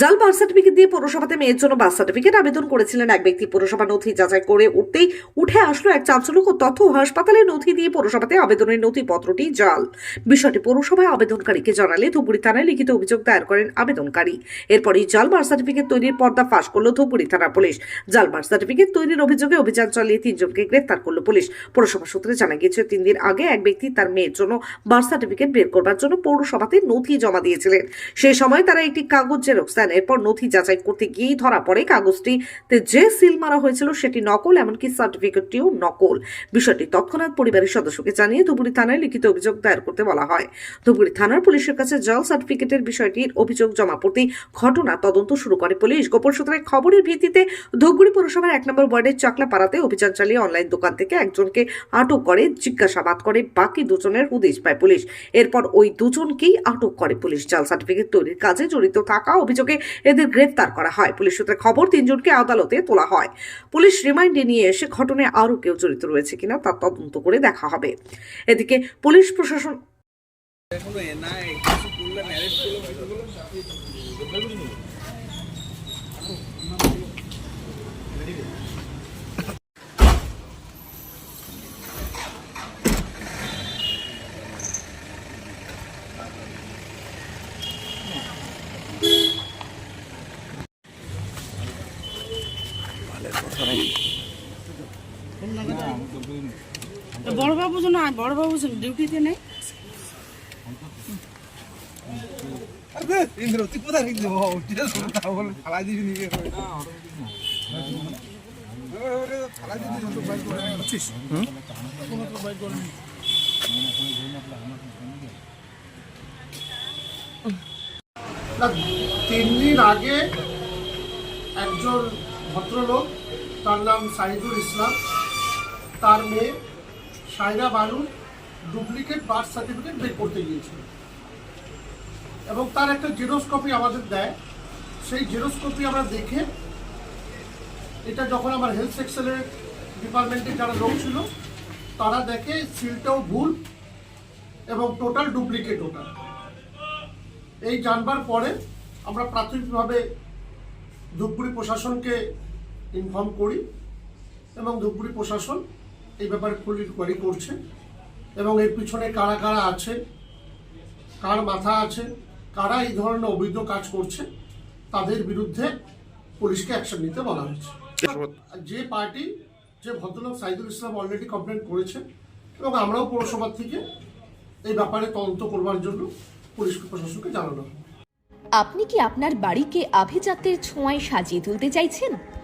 জাল birth certificate দিয়ে পৌরসভাতে মেয়ের জন্য বার্থ সার্টিফিকেট আবেদন করেছিলেন এক ব্যক্তি। পৌরসভা নথি যাচাই করে উঠতেই উঠে আসলো এক চাঞ্চল্যকর তথ্য। হাসপাতালের নথি দিয়ে পৌরসভাতে আবেদনের নথিপত্রটি জাল। বিষয়টি পৌরসভায় আবেদনকারীকে জানালে ধুবুড়ি থানায় লিখিত অভিযোগ দায়ের করেন আবেদনকারী। এরপরই জাল বার্থ সার্টিফিকেট তৈরির পর্দা ফাঁস করল ধুবুড়ি থানা পুলিশ। জাল বার্থ সার্টিফিকেট তৈরির অভিযোগে অভিযান চালিয়ে তিনজনকে গ্রেফতার করল পুলিশ। পৌরসভা সূত্রে জানা গিয়েছে, তিন দিন আগে এক ব্যক্তি তার মেয়ের জন্য বার্থ সার্টিফিকেট বের করবার জন্য পৌরসভাতে নথি জমা দিয়েছিলেন। সেই সময় তারা একটি কাগজ জেরক্স এরপর নথি যাচাই করতে গিয়েই ধরা পড়ে কাগজটিতে যে সিল মারা হয়েছিল সেটি নকল, এমনকি সার্টিফিকেটটিও নকল। বিষয়টি তৎক্ষণাৎ পরিবারের সদস্যকে জানিয়ে ধুবুড়ি থানায় লিখিত অভিযোগ দায়ের করতে বলা হয়। ধুবুড়ি থানার পুলিশের কাছে জল সার্টিফিকেটের বিষয়টির অভিযোগ জমা পড়তেই ঘটনা তদন্ত শুরু করে পুলিশ। গোপন সূত্রে খবরের ভিত্তিতে ধূপগুড়ি পৌরসভার এক নম্বর ওয়ার্ডের চাকলা পাড়াতে অভিযান চালিয়ে অনলাইন দোকান থেকে একজনকে আটক করে, জিজ্ঞাসাবাদ করে, বাকি দুজনের হুদিশ পায় পুলিশ। এরপর ওই দুজনকেই আটক করে পুলিশ। জাল সার্টিফিকেট তৈরির কাজে জড়িত থাকা অভিযোগে এদের গ্রেফতার করা হয়। পুলিশ সূত্রে খবর, তিনজনকে আদালতে তোলা হয়। পুলিশ রিমাইন্ডে নিয়ে এসে ঘটনায় আরও কেউ জড়িত রয়েছে কিনা তা তদন্ত করে দেখা হবে। এদিকে পুলিশ প্রশাসন এখনও কিছু করলে ম্যারেজ বড় বাবু না বড় বাবু ডিউটিতে নেই। ইন্দ্র তুই কোথায় রেখে দেবো? বলে দিবি নিয়ে ফালা দিবি বাইক করে বুঝছিস না তিন দিন আগে একজন ভদ্রলোক তার নাম সাইদুল ইসলাম। তার মেয়ে সাইরা বানুর ডুপ্লিকেট বার্থ সার্টিফিকেট বের করতে গিয়েছিল। এবং তার একটা জেরক্স কপি আমাদের দেয়। সেই জেরক্স কপি আমরা দেখে এটা যখন আমার হেলথ সেকশনের ডিপার্টমেন্টে যারা লোক ছিল, তারা দেখে সিলটাও ভুল এবং টোটাল ডুপ্লিকেট ওটা। এই জানবার পরে আমরা প্রাথমিকভাবে ধূপগুড়ি প্রশাসনকে ইনফর্ম করি এবং ধূপগুড়ি প্রশাসন এই ব্যাপারে ফুল ইনকোয়ারি করছে এবং এর পিছনে কারা কারা আছে, কার মাথা আছে, কারা এই ধরনের অবৈধ কাজ করছে, তাদের বিরুদ্ধে পুলিশকে অ্যাকশন নিতে বলা হয়েছে। যে পার্টি, যে ভদ্রলোক সাইদুল ইসলাম অলরেডি কমপ্লেন করেছে এবং আমরাও পৌরসভা থেকে এই ব্যাপারে তদন্ত করবার জন্য পুলিশ প্রশাসনকে জানানো আপনি কি আপনার বাড়িকে আভিজাত্যের ছোঁয়ায় সাজিয়ে তুলতে চাইছেন?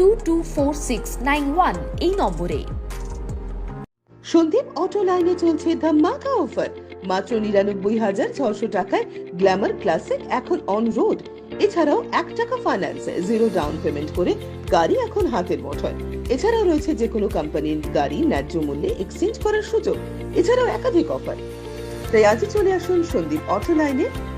two two four six nine one এই নম্বরে। সন্দীপ অটো লাইনে চলছে ধামাকা অফার। মাত্র নিরানব্বই হাজার ছশো টাকায় গ্ল্যামার ক্লাসিক এখন অন রোড এছাড়াও এক টাকা ফাইন্যান্সে জিরো ডাউন পেমেন্ট করে গাড়ি এখন হাতের মুঠোয়। এছাড়াও রয়েছে যে কোনো কোম্পানির গাড়ি ন্যায্য মূল্যে এক্সচেঞ্জ করার সুযোগ। এছাড়াও একাধিক অফার তাই আজই চলে আসুন সন্দীপ অটো লাইনে।